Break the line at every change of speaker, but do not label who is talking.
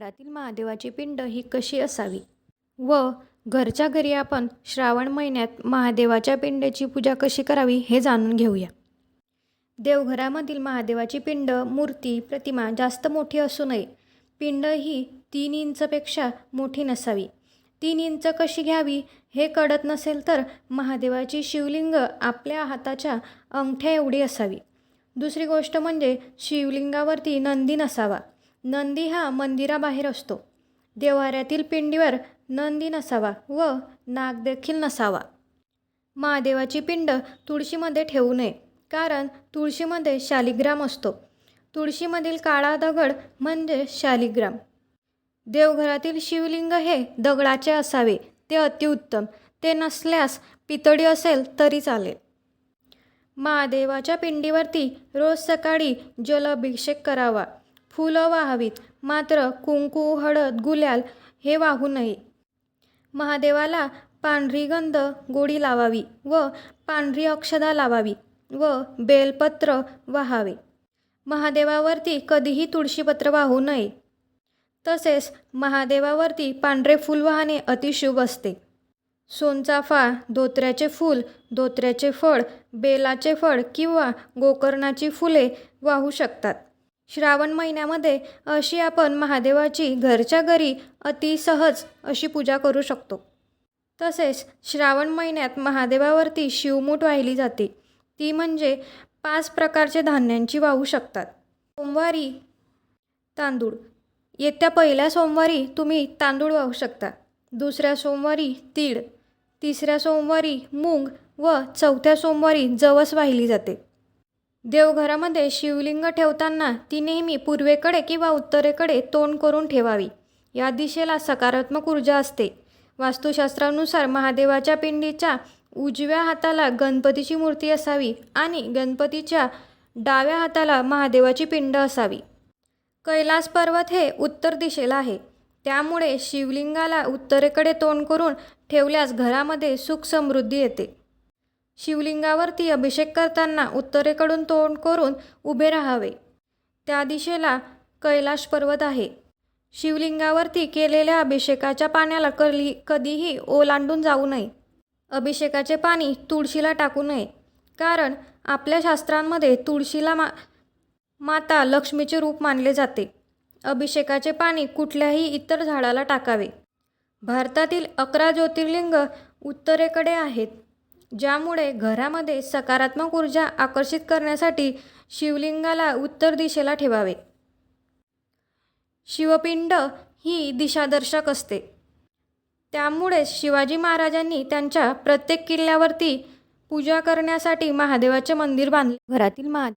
घरातील महादेवाची पिंड ही कशी असावी? व घरच्या घरी आपण श्रावण महिन्यात महादेवाच्या पिंडेची पूजा कशी करावी हे जाणून घेऊया. देवघरामधील महादेवाची पिंड मूर्ती प्रतिमा जास्त मोठी असू नये. पिंड ही तीन इंचपेक्षा मोठी नसावी. तीन इंच कशी घ्यावी हे कळत नसेल तर महादेवाची शिवलिंग आपल्या हाताच्या अंगठ्या एवढी असावी. दुसरी गोष्ट म्हणजे शिवलिंगावरती नंदी नसावा. नंदी हा मंदिराबाहेर असतो. देवाऱ्यातील पिंडीवर नंदी नसावा व नाग देखील नसावा. महादेवाची पिंड तुळशीमध्ये ठेवू नये कारण तुळशीमध्ये शालिग्राम असतो. तुळशीमधील काळा दगड म्हणजे शालिग्राम. देवघरातील शिवलिंग हे दगडाचे असावे ते अतिउत्तम ते नसल्यास पितळी असेल तरी चालेल. महादेवाच्या पिंडीवरती रोज सकाळी जलाभिषेक करावा. फुलं वाहावीत. मात्र कुंकू हळद गुलाल हे वाहू नये. महादेवाला पांढरी गंध गोडी लावावी व पांढरी अक्षदा लावावी व बेलपत्र वाहावे. महादेवावरती कधीही तुळशीपत्र वाहू नये. तसेच महादेवावरती पांढरे फूल वाहणे अतिशुभ असते. सोनचाफा धोत्र्याचे फूल धोत्र्याचे फळ बेलाचे फळ किंवा गोकर्णाची फुले वाहू शकतात. श्रावण महिन्यामध्ये अशी आपण महादेवाची घरच्या घरी अति सहज अशी पूजा करू शकतो. तसेच श्रावण महिन्यात महादेवावरती शिवमूठ वाहिली जाते. ती म्हणजे पाच प्रकारचे धान्यांची वाहू शकतात. सोमवारी तांदूळ. येत्या पहिल्या सोमवारी तुम्ही तांदूळ वाहू शकता. दुसऱ्या सोमवारी तीळ. तिसऱ्या सोमवारी मूग व चौथ्या सोमवारी जवस वाहिली जाते. देवघरामध्ये शिवलिंग ठेवताना ती नेहमी पूर्वेकडे किंवा उत्तरेकडे तोंड करून ठेवावी. या दिशेला सकारात्मक ऊर्जा असते. वास्तुशास्त्रानुसार महादेवाच्या पिंडीच्या उजव्या हाताला गणपतीची मूर्ती असावी आणि गणपतीच्या डाव्या हाताला महादेवाची पिंड असावी. कैलास पर्वत हे उत्तर दिशेला आहे. त्यामुळे शिवलिंगाला उत्तरेकडे तोंड करून ठेवल्यास घरामध्ये सुख समृद्धी येते. शिवलिंगावरती अभिषेक करताना उत्तरेकडून तोंड करून उभे राहावे. त्या दिशेला कैलाश पर्वत आहे. शिवलिंगावरती केलेल्या अभिषेकाच्या पाण्याला कली कधीही ओलांडून जाऊ नये. अभिषेकाचे पाणी तुळशीला टाकू नये. कारण आपल्या शास्त्रांमध्ये तुळशीला मा माता लक्ष्मीचे रूप मानले जाते. अभिषेकाचे पाणी कुठल्याही इतर झाडाला टाकावे. भारतातील अकरा ज्योतिर्लिंग उत्तरेकडे आहेत. ज्यामुळे घरामध्ये सकारात्मक ऊर्जा आकर्षित करण्यासाठी शिवलिंगाला उत्तर दिशेला ठेवावे. शिवपिंड ही दिशादर्शक असते. त्यामुळे शिवाजी महाराजांनी त्यांच्या प्रत्येक किल्ल्यावरती पूजा करण्यासाठी महादेवाचे मंदिर बांधले. घरातील महा